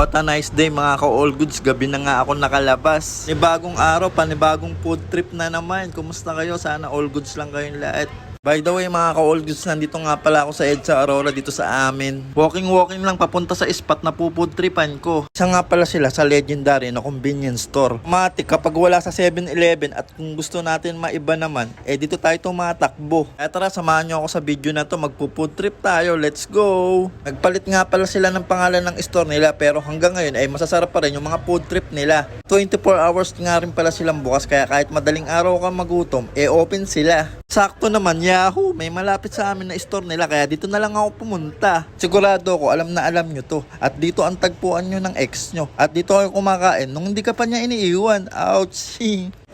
What a nice day mga ka-all goods. Gabi na nga ako nakalabas. Panibagong araw, panibagong food trip na naman. Kumusta kayo? Sana all goods lang kayong lahat. By the way mga ka-all goods, nandito nga pala ako sa EDSA Aurora dito sa amin. Walking-walking lang papunta sa spot na pufood tripan ko. Isa nga pala sila sa legendary na convenience store. Matik kapag wala sa 7-Eleven at kung gusto natin maiba naman, eh dito tayo tumatakbo. Kaya tara, samahan nyo ako sa video na to. Magpo-food trip tayo. Let's go! Nagpalit nga pala sila ng pangalan ng store nila pero hanggang ngayon ay masasarap pa rin yung mga food trip nila. 24 hours nga rin pala silang bukas kaya kahit madaling araw ka magutom, eh open sila. Sakto naman, Yahoo! May malapit sa amin na store nila kaya dito na lang ako pumunta. Sigurado ako, alam na alam nyo to. At dito ang tagpuan nyo ng ex nyo. At dito kayo kumakain nung hindi ka pa niya iniiwan. Ouch!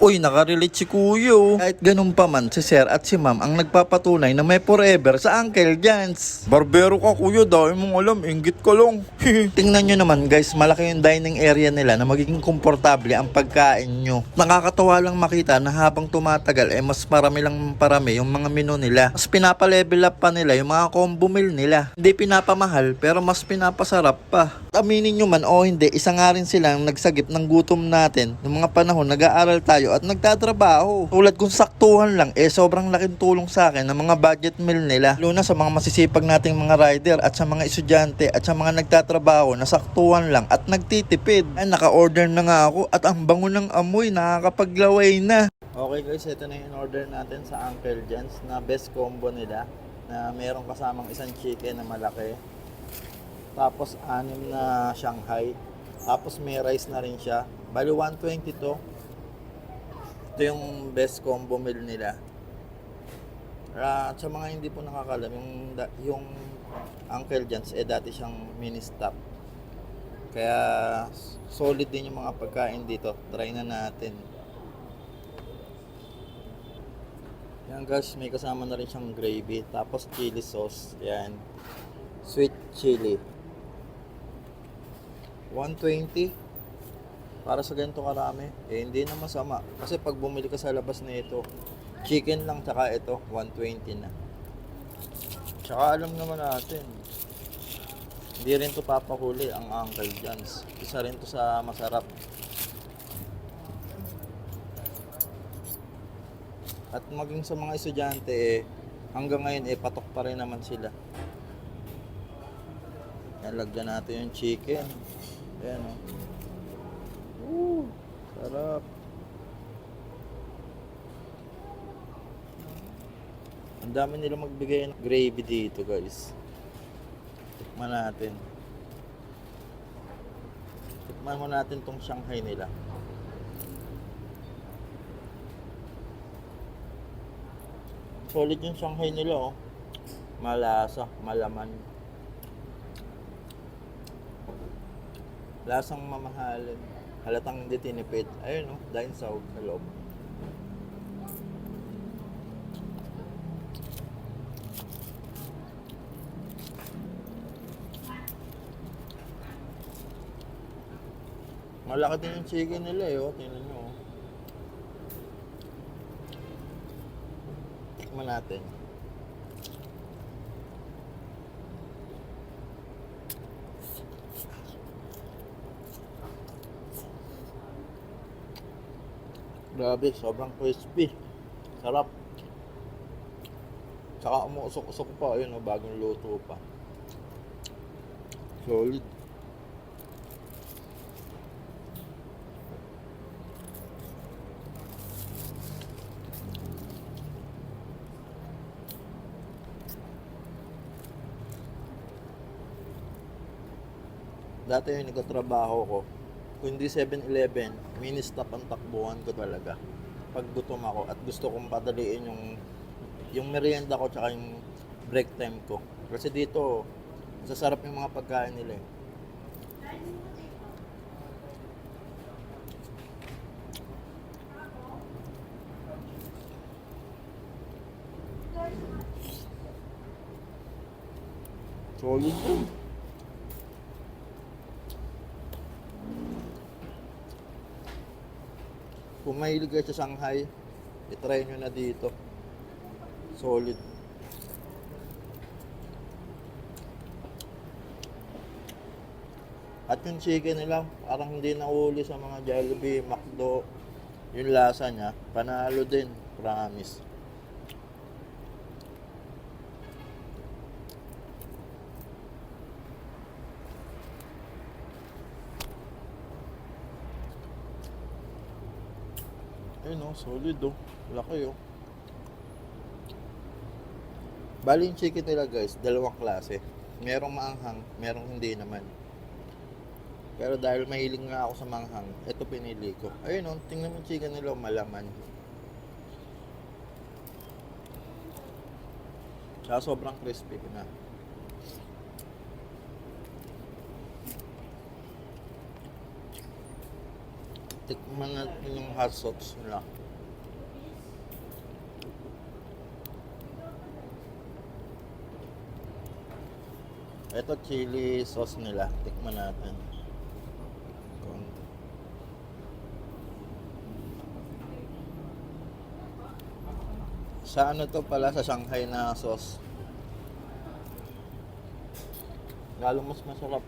Uy, nakarelate si Kuyo. Kahit ganun pa man, si Sir at si Ma'am ang nagpapatunay na may forever sa Uncle Jans. Barbero ka Kuya, dahil mong alam, inggit ka lang. Tingnan nyo naman guys, malaki yung dining area nila na magiging komportable ang pagkain nyo. Nakakatawa lang makita na habang tumatagal, eh mas marami lang parami yung mga menu nila. Mas pinapalevel up pa nila yung mga combo meal nila. Hindi pinapamahal, pero mas pinapasarap pa. Aminin nyo man o hindi, isa nga rin silang nagsagip ng gutom natin ng mga panahon nag-aaral tayo at nagtatrabaho. Tulad kung saktuhan lang, eh sobrang laking tulong sa akin ng mga budget meal nila. Lalo na sa mga masisipag nating mga rider at sa mga estudyante at sa mga nagtatrabaho na saktuhan lang at nagtitipid. Ay, naka-order na nga ako at ang bango ng amoy, nakakapaglaway na. Okay guys, ito na yung order natin sa Uncle John's na best combo nila na merong kasamang isang chicken na malaki. Tapos anim na Shanghai. Tapos may rice na rin siya. Bali 120 to. Ito yung best combo meal nila. At sa mga hindi po nakakalam, yung, yung Uncle John's, eh dati siyang mini stop. Kaya solid din yung mga pagkain dito. Try na natin. Yan guys, may kasama na rin siyang gravy. Tapos chili sauce. Yan. Sweet chili. 120 para sa ganito karami eh hindi na masama. Kasi pag bumili ka sa labas na ito chicken lang tsaka ito 120 na. Tsaka alam naman natin hindi rin to papahuli ang Uncle John's. Isa rin to sa masarap. At maging sa mga estudyante eh hanggang ngayon eh patok pa rin naman sila. Yan lagyan natin yung chicken. Yan o Woo, sarap. Ang dami nila magbigay ng gravy dito, guys. Tikman natin. Tikman mo natin tong Shanghai nila. Solid yung Shanghai nila, oh. Malasa, malaman. Lasang mamahalin. Halatang hindi tinipid. Ayun oh, dahil sa sa loob. Malaki din yung chicken nila eh, oh. Tingnan nyo, oh. Tikman natin. Grabe, sobrang crispy. Sarap. Tsaka umuusok-usok pa, ayun, oh, bagong luto pa. Solid. Dati yung nagtatrabaho ko, kung hindi 7-Eleven, mini stop ang takbuhan ko talaga. Pag gutom ako at gusto kong padaliin yung yung merienda ko tsaka yung break time ko. Kasi dito, masasarap yung mga pagkain nila eh. Solid yun. Kung mahilig kayo sa Shanghai, itry nyo na dito. Solid. At yung chicken nila, parang hindi nahuli sa mga Jollibee, McDo. Yung lasa niya, panalo din, promise. Ayun oh, solid oh. Laki oh. Bali yung chicken nila guys, dalawang klase. Merong maanghang, merong hindi naman. Pero dahil mahilig nga ako sa manghang, ito pinili ko. Ayun oh, tingnan mo chicken nila, malaman. Tsaka sobrang crispy na. Tikman natin yung hot sauce nila. Ito chili sauce nila. Tikman natin. Sa ano to pala sa Shanghai na sauce. Lalo mas masarap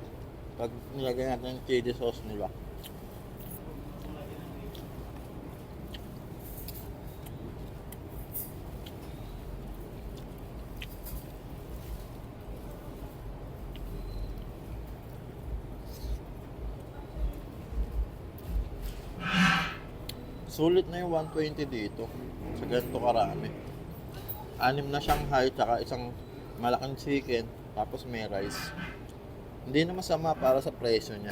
pag nilagay natin yung chili sauce nila. Sulit na yung 120 dito. Sa ganito karami. Anim na Shanghai, tsaka isang malaking chicken, tapos may rice. Hindi na masama para sa presyo niya.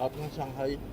At ng Shanghai, Hmm.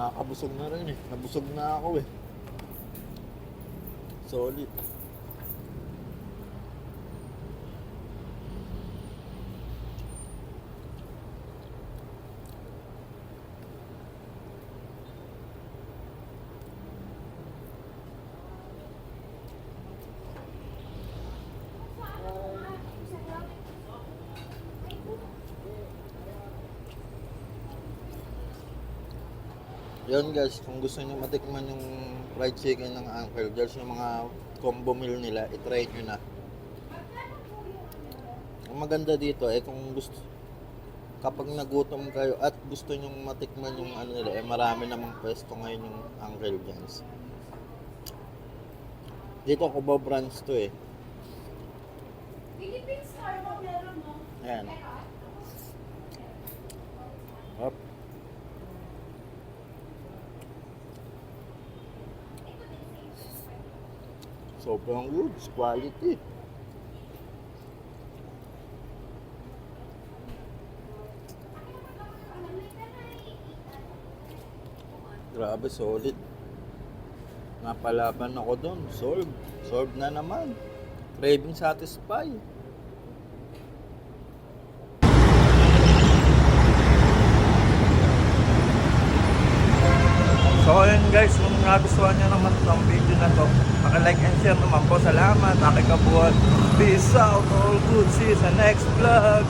Nakakabusog na rin eh. Nabusog na ako eh. Solid. Yun guys, kung gusto niyo matikman yung fried chicken ng Uncle George, yung mga combo meal nila, itry nyo na. Ang maganda dito eh kung gusto kapag nagutom kayo at gusto nyo matikman yung ano nila, eh marami namang pwesto ngayon yung Uncle John's. Dito Cubao branch to eh. Philippine Star mo meron mo. Ayan. Sobrang good. Quality. Grabe, solid. Napalaban ako doon. Solve. Solve na naman. Craving satisfy. So ayun guys, kung nagustuhan nyo naman itong video na to, like and share naman po. Salamat, aking kabuhat. Peace out, all good. See you sa next vlog.